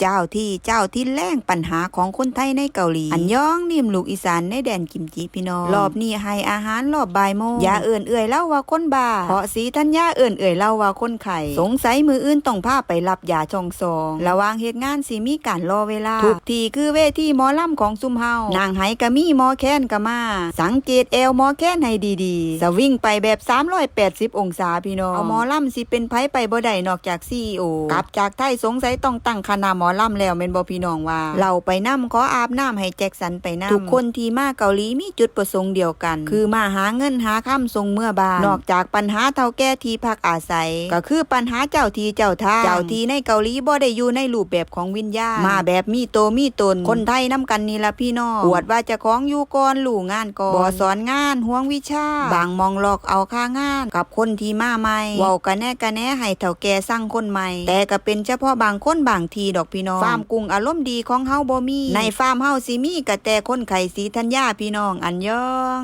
เจ้าที่เจ้าที่แรงปัญหาของคนไทยในเกาหลี อันยองนิ่มลูกอีสานในแดนกิมจิพี่น้องรอบนี้ให้อาหารรอบบ่ายโมงอย่าเอื่นเอื่อยเล่าว่าคนบาเพราะสีธัญญาเอื่นเอื่อยเล่าว่าคนไข่สงสัยมืออื่นต้องพาไปรับยาชองสองระว่างเหตุงานสิมีการรอเวลาทุกทีคือเวทีหมอล่ำของซุมเฮานางไหก็มีหมอแค้นก็มา สังเกตเอวหมอแค้นให้ดีๆ สวิ่งไปแบบ 380 องศาพี่น้องเอาหมอลำสิเป็นไผไปบ่ได้นอกจากซีโอ กลับจากไทยสงสัยต้องตั้งคณะหมออลำแล้วแม่นบ่พี่น้องว่า เราไปนำขออาบน้ำให้แจ็คสันไปนำทุกคนที่มาเกาหลีมีจุดประสงค์เดียวกัน คือมาหาเงินหาค่ำทรงเมื่อบานนอกจากปัญหาเท่าแก่ที่พักอาศัย ก็คือปัญหาเจ้าทีเจ้าท่าเจ้าทีในเกาหลีบ่ได้อยู่ในรูปแบบของวิญญาณมาแบบมีโตมีตน คนไทยนํกันนี่ละพี่น้องอวดว่าจะของอยู่ก่อนลู่งานก่อนบ่สอนงานห่วงวิชา บางมองหลอกเอาค่างาน กับคนที่มาใหม่เว้ากันแน่กันแน่ให้เท่าแก่สร้างคนใหม่ แต่ก็เป็นเฉพาะบางคนบางทีดอกพี่น้อง ฟาร์มกุ้งอารมณ์ดีของเฮาบ่มี ในฟาร์มเฮาสิมีกะแต่คนไข่สีธัญญาพี่น้อง อันยอง